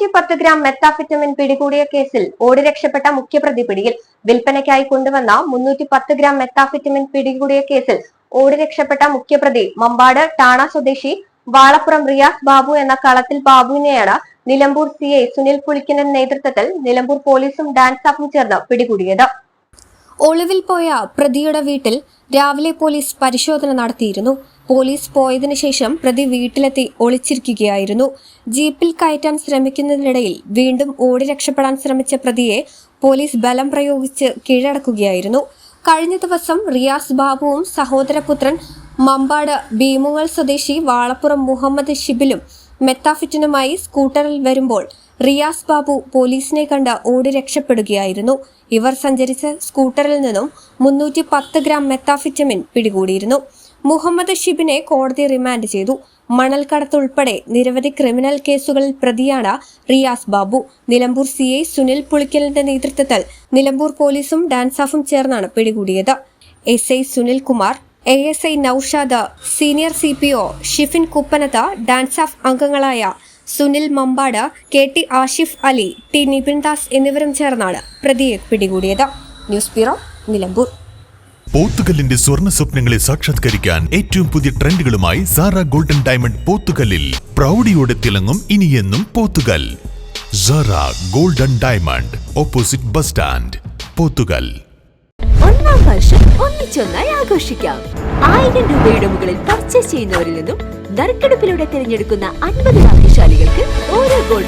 മുന്നൂറ്റി പത്ത് gram methamphetamine പിടികൂടിയ കേസിൽ ഓടി രക്ഷപ്പെട്ട മുഖ്യപ്രതി പിടിയിൽ വിൽപ്പനയ്ക്കായി കൊണ്ടുവന്ന മുന്നൂറ്റി പത്ത് ഗ്രാം മെത്താഫിറ്റമിൻ പിടികൂടിയ കേസിൽ ഓടി രക്ഷപ്പെട്ട മുഖ്യപ്രതി മമ്പാട് ടാണ സ്വദേശി വാളപ്പുറം റിയാസ് ബാബു എന്ന കളത്തിൽ ബാബുവിനെയാണ് നിലമ്പൂർ സി സുനിൽ പുളിക്കന്റെ നേതൃത്വത്തിൽ നിലമ്പൂർ പോലീസും ഡാൻസ് ആപ്പും ചേർന്ന് പിടികൂടിയത്. ഒളിവിൽ പോയ പ്രതിയുടെ വീട്ടിൽ രാവിലെ പോലീസ് പരിശോധന നടത്തിയിരുന്നു. പോലീസ് പോയതിനു ശേഷം പ്രതി വീട്ടിലെത്തി ഒളിച്ചിരിക്കുകയായിരുന്നു. ജീപ്പിൽ കയറ്റാൻ ശ്രമിക്കുന്നതിനിടയിൽ വീണ്ടും ഓടി രക്ഷപ്പെടാൻ ശ്രമിച്ച പ്രതിയെ പോലീസ് ബലം പ്രയോഗിച്ച് കീഴടക്കുകയായിരുന്നു. കഴിഞ്ഞ ദിവസം റിയാസ് ബാബുവും സഹോദരപുത്രൻ മമ്പാട് ഭീമുകൾ സ്വദേശി വാളപ്പുറം മുഹമ്മദ് ഷിബിലും മെത്താഫിറ്റിനുമായി സ്കൂട്ടറിൽ വരുമ്പോൾ റിയാസ് ബാബു പോലീസിനെ കണ്ട് ഓടി രക്ഷപ്പെടുകയായിരുന്നു. ഇവർ സഞ്ചരിച്ച സ്കൂട്ടറിൽ നിന്നും മുന്നൂറ്റി പത്ത് ഗ്രാം മെത്താഫിറ്റമിൻ പിടികൂടിയിരുന്നു. മുഹമ്മദ് ഷിബിനെ കോടതി റിമാൻഡ് ചെയ്തു. മണൽക്കടത്ത് ഉൾപ്പെടെ നിരവധി ക്രിമിനൽ കേസുകളിൽ പ്രതിയാണ് റിയാസ് ബാബു. നിലമ്പൂർ സി ഐ സുനിൽ പുളിക്കലിന്റെ നേതൃത്വത്തിൽ നിലമ്പൂർ പോലീസും ഡാൻസാഫും ചേർന്നാണ് പിടികൂടിയത്. S I Sunil Kumar A S I Naushad senior C P O Shifin Kuppanath DANSAF അംഗങ്ങളായ Sunil Mampad K T Ashif Ali T Nipin Das എന്നിവരും ചേർന്നാണ് പ്രതിയെ പിടികൂടിയത്. News bureau Nilambur. പോത്തുകല്ലിന്റെ സ്വർണ സ്വപ്നങ്ങളെ സാക്ഷാത്കരിക്കാൻ ഏറ്റവും പുതിയ ട്രെൻഡുകളുമായി സാറ ഗോൾഡൻ ഡയമണ്ട് പോത്തുകല്ലിൽ പ്രൗഢിയോടെ തിളങ്ങും ഇനിയെന്നും Pothukal. Sara golden diamond opposite bus stand Pothukal. ഒന്നാം വർഷം ഒന്നിച്ചൊന്നായി ആഘോഷിക്കാം. ആയിരം രൂപയുടെ മുകളിൽ പർച്ചേസ് ചെയ്യുന്നവരിൽ നിന്നും നറുക്കെടുപ്പിലൂടെ തിരഞ്ഞെടുക്കുന്ന അൻപത് ഭാഗ്യശാലികൾക്ക് ഓരോ ഗോൾഡ്